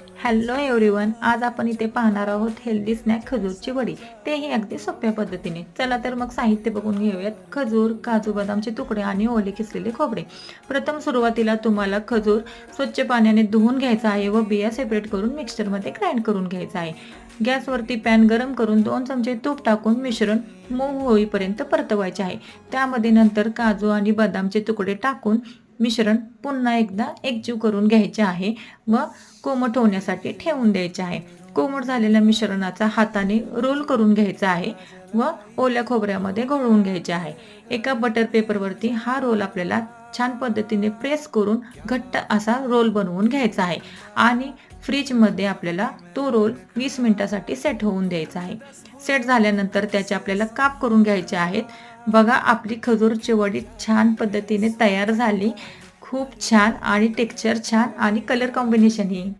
Hello everyone आज आपण इथे पाहणार आहोत हेल्दी स्नॅक खजूरची वडी. तेही अगदी सोप्या पद्धतीने. चला तर मग साहित्य बघून घेऊयात. खजूर काजू बदामचे तुकडे आणि ओले किसलेले खोबरे. प्रथम सुरुवातीला तुम्हाला खजूर स्वच्छ पाण्याने धुवून घ्यायचा आहे व बिया सेपरेट करून मिक्सरमध्ये ग्राइंड करून घ्यायचा आहे. गॅसवरती पॅन गरम करून दोन चमचे तूप टाकून मिश्रण मऊ होईपर्यंत परतवायचे आहे. त्यामध्ये नंतर काजू आणि बदामचे तुकडे टाकून मिश्रण पुन्हा एकदा एकजीव करून घ्यायचे आहे. व कोमट होण्यासाठी ठेवून द्यायचे आहे. कोमट झालेल्या मिश्रणाचा हाताने रोल करून घ्यायचा आहे व ओल्या खोबऱ्यामध्ये घोळवून घ्यायचे आहे. एका बटर पेपरवरती हा रोल आपल्याला छान पद्धतीने प्रेस करून घट्ट असा रोल बनवून घ्यायचा आहे. आणि फ्रीजमध्ये आपल्याला तो रोल वीस मिनटासाठी सेट होऊन द्यायचा आहे. सेट झाल्यानंतर त्याचे आपल्याला काप करून घ्यायचे आहेत. बघा आपली खजूरची वडी छान पद्धतीने तयार झाली. खूप छान आणि टेक्स्चर छान आणि कलर कॉम्बिनेशनही